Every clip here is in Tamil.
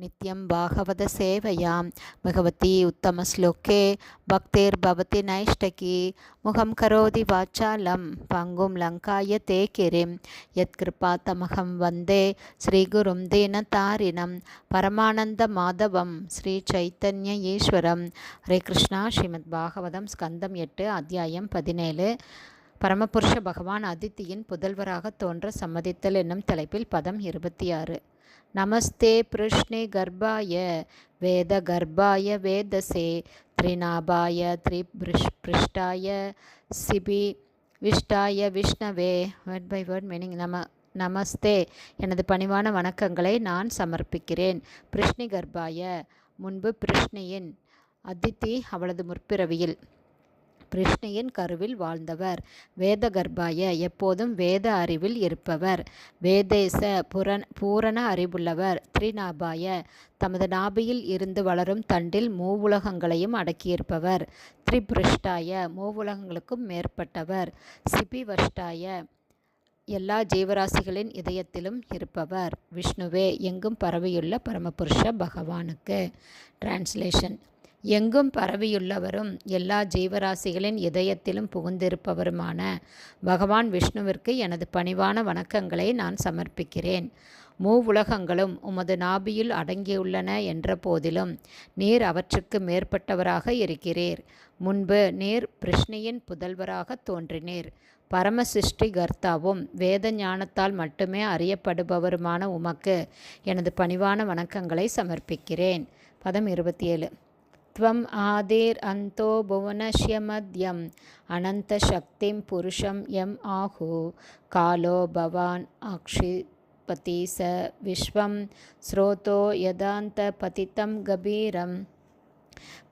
नित्यं भागवतसेवयां भगवती उत्तमश्लोके भक्तिर्भवति नैष्टकी मुखं करोति वाचालं पङ्गुं लङ्काय ते किरिं यत्कृपातमहं वन्दे श्रीगुरुं दीनतारिणं परमानन्दमाधवं श्रीचैतन्य ஈஸ்வரம் ஹரே கிருஷ்ணா ஸ்ரீமத் பாகவதம் ஸ்கந்தம் எட்டு அத்தியாயம் பதினேழு பரமபுருஷ பகவான் அதித்தியின் புதல்வராக தோன்ற சம்மதித்தல் என்னும் தலைப்பில் பதம் இருபத்தி ஆறு நமஸ்தே பிருஷ்ணே கர்ப்பாய வேத கர்ப்பாய வேதசே த்ரிநாபாய த்ரிபிருஷ் பிருஷ்டாய சிபி விஷ்டாய விஷ்ணவே வேர்ட் பை வேர்ட் மீனிங் நம நமஸ்தே எனது பணிவான வணக்கங்களை நான் சமர்ப்பிக்கிறேன். பிருஷ்ணி கர்ப்பாய முன்பு பிருஷ்ணியின் அதித்தி அவளது முற்பிறவியில். கிருஷ்ணியின் கருவில் வாழ்ந்தவர். வேத கர்ப்பாய எப்போதும் வேத அறிவில் இருப்பவர். வேதேச புரண பூரண அறிவுள்ளவர். த்ரிநாபாய தமது நாபியில் இருந்து வளரும் தண்டில் மூவுலகங்களையும் அடக்கியிருப்பவர். த்ரிபிருஷ்டாய மூவுலகங்களுக்கும் மேற்பட்டவர். சிபிவஷ்டாய எல்லா ஜீவராசிகளின் இதயத்திலும் இருப்பவர். விஷ்ணுவே எங்கும் பரவியுள்ள பரமபுருஷ பகவானுக்கு. டிரான்ஸ்லேஷன் எங்கும் பரவியுள்ளவரும் எல்லா ஜீவராசிகளின் இதயத்திலும் புகுந்திருப்பவருமான பகவான் விஷ்ணுவிற்கு எனது பணிவான வணக்கங்களை நான் சமர்ப்பிக்கிறேன். மூவுலகங்களும் உமது நாபியில் அடங்கியுள்ளன என்ற போதிலும் நீர் அவற்றுக்கு மேற்பட்டவராக இருக்கிறீர். முன்பு நீர் பிருஷ்ணியின் புதல்வராக தோன்றினீர். பரமசிருஷ்டி கர்த்தாவும் வேத ஞானத்தால் மட்டுமே அறியப்படுபவருமான உமக்கு எனது பணிவான வணக்கங்களை சமர்ப்பிக்கிறேன். பதம் இருபத்தி ஏழு. त्वम् आदिरन्तो भुवनस्य मध्यम् अनन्तशक्तिं पुरुषं यम् आहु। कालो भवान् अक्षिपति स विश्वं। स्रोतो यदान्तपतितं गभीरम्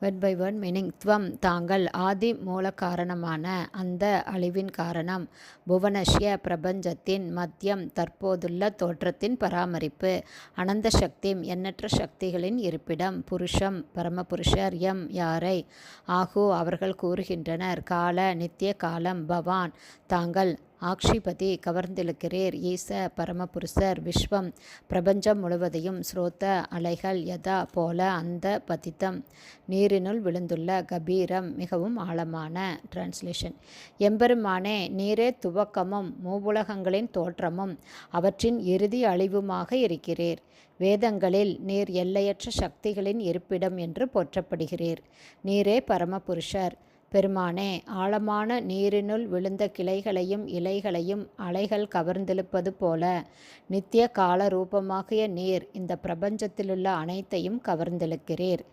வேர்ட் பை வேர்ட் மீனிங் துவம் தாங்கள் ஆதி மூல காரணமான அந்த அழிவின் காரணம். புவனஷ்ய பிரபஞ்சத்தின் மத்தியம் தற்போதுள்ள தோற்றத்தின் பராமரிப்பு. அனந்த சக்தி எண்ணற்ற சக்திகளின் இருப்பிடம். புருஷம் பரமபுருஷர் எம் யாரை? ஆகு அவர்கள் கூறுகின்றனர். கால நித்திய காலம் பவான். தாங்கள் ஆக்ஷிபதி கவர்ந்திருக்கிறீர் ஈச பரமபுருஷர் விஸ்வம் பிரபஞ்சம் முழுவதையும் ஸ்ரோத்த அலைகள் யதா போல அந்த பதித்தம். நீரினுள் விழுந்துள்ள கபீரம் மிகவும் ஆழமான டிரான்ஸ்லேஷன் எம்பெருமானே நீரே துவக்கமும் மூவுலகங்களின் தோற்றமும் அவற்றின் இறுதி அழிவுமாக இருக்கிறீர். வேதங்களில் நீர் எல்லையற்ற சக்திகளின் இருப்பிடம் என்று போற்றப்படுகிறீர். நீரே பரமபுருஷர் பெருமானே ஆழமான நீரினுள் விழுந்த கிளைகளையும் இலைகளையும் அலைகள் கவர்ந்திழுப்பது போல நித்திய கால ரூபமாகிய நீர் இந்த பிரபஞ்சத்திலுள்ள அனைத்தையும் கவர்ந்திழுக்கிறீர்.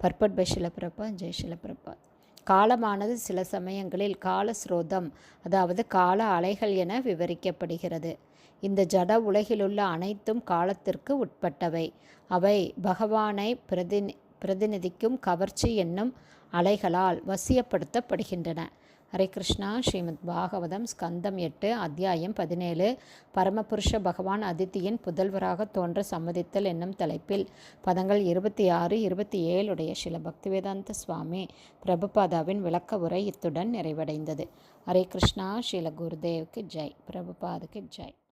பர்பட் பை சிலப்பிரபா ஜெய் காலமானது சில சமயங்களில் கால ஸ்ரோதம் அதாவது கால அலைகள் என விவரிக்கப்படுகிறது. இந்த ஜட உலகிலுள்ள அனைத்தும் காலத்திற்கு உட்பட்டவை. அவை பகவானை பிரதிநி பிரதிநிதிக்கும் கவர்ச்சி என்னும் அலைகளால் வசியப்படுத்தப்படுகின்றன. ஹரே கிருஷ்ணா. ஸ்ரீமத் பாகவதம் ஸ்கந்தம் எட்டு அத்தியாயம் பதினேழு. பரமபுருஷ பகவான் அதித்தியின் புதல்வராக தோன்ற சம்மதித்தல் என்னும் தலைப்பில் பதங்கள் இருபத்தி ஆறு இருபத்தி ஏழுடைய சில பக்திவேதாந்த சுவாமி பிரபுபாதாவின் விளக்க உரை இத்துடன் நிறைவடைந்தது. ஹரே கிருஷ்ணா. ஸ்ரீல குருதேவுக்கு ஜெய். பிரபுபாதுக்கு ஜெய்.